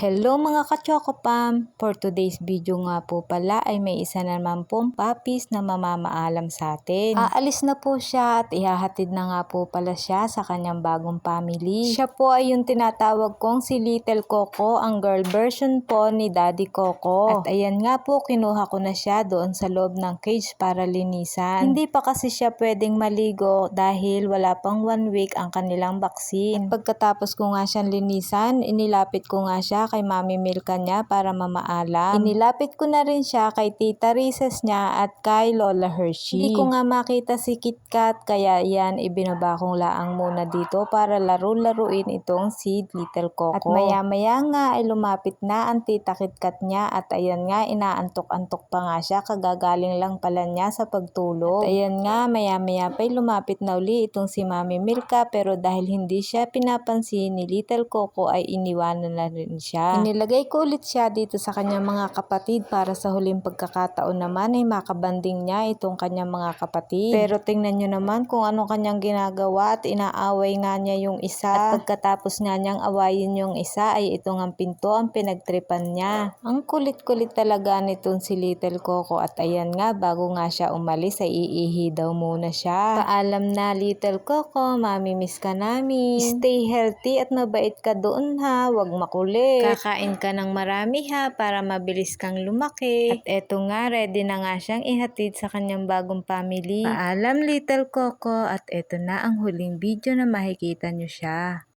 Hello mga ka-chocopam! For today's video nga po pala ay may isa naman pong papis na mamamaalam sa atin. Aalis na po siya at ihahatid na nga po pala siya sa kanyang bagong family. Siya po ay yung tinatawag kong si Little Coco, ang girl version po ni Daddy Coco. At ayan nga po, kinuha ko na siya doon sa loob ng cage para linisan. Hindi pa kasi siya pwedeng maligo dahil wala pang one week ang kanilang vaccine. At pagkatapos ko nga siyang linisan, inilapit ko nga siya kay Mami Milka niya para mamaalam. Inilapit ko na rin siya kay Tita Rises niya at kay Lola Hershey. Hindi ko nga makita si KitKat kaya yan ibinaba kong laang muna dito para laro-laruin itong si Little Coco. At maya-maya nga ay lumapit na ang Tita KitKat niya at ayan nga inaantok-antok pa nga siya kagagaling lang pala niya sa pagtulog. At ayan nga maya-maya pa ay lumapit na uli itong si Mami Milka pero dahil hindi siya pinapansin ni Little Coco ay iniwanan na rin siya. Inilagay ko ulit siya dito sa kanyang mga kapatid para sa huling pagkakataon naman ay makabanding niya itong kanyang mga kapatid. Pero tingnan nyo naman kung ano kanyang ginagawa at inaaway nga niya yung isa. At pagkatapos nga niyang awayin yung isa ay itong ang pinto ang pinagtripan niya. Ang kulit-kulit talaga nitong si Little Coco at ayan nga bago nga siya umalis ay iihi daw muna siya. Paalam na Little Coco, mami miss ka namin. Stay healthy at mabait ka doon ha, wag makulit. Kakain ka ng marami ha para mabilis kang lumaki. At eto nga, ready na nga siyang ihatid sa kanyang bagong family. Paalam Little Coco at eto na ang huling video na makikita nyo siya.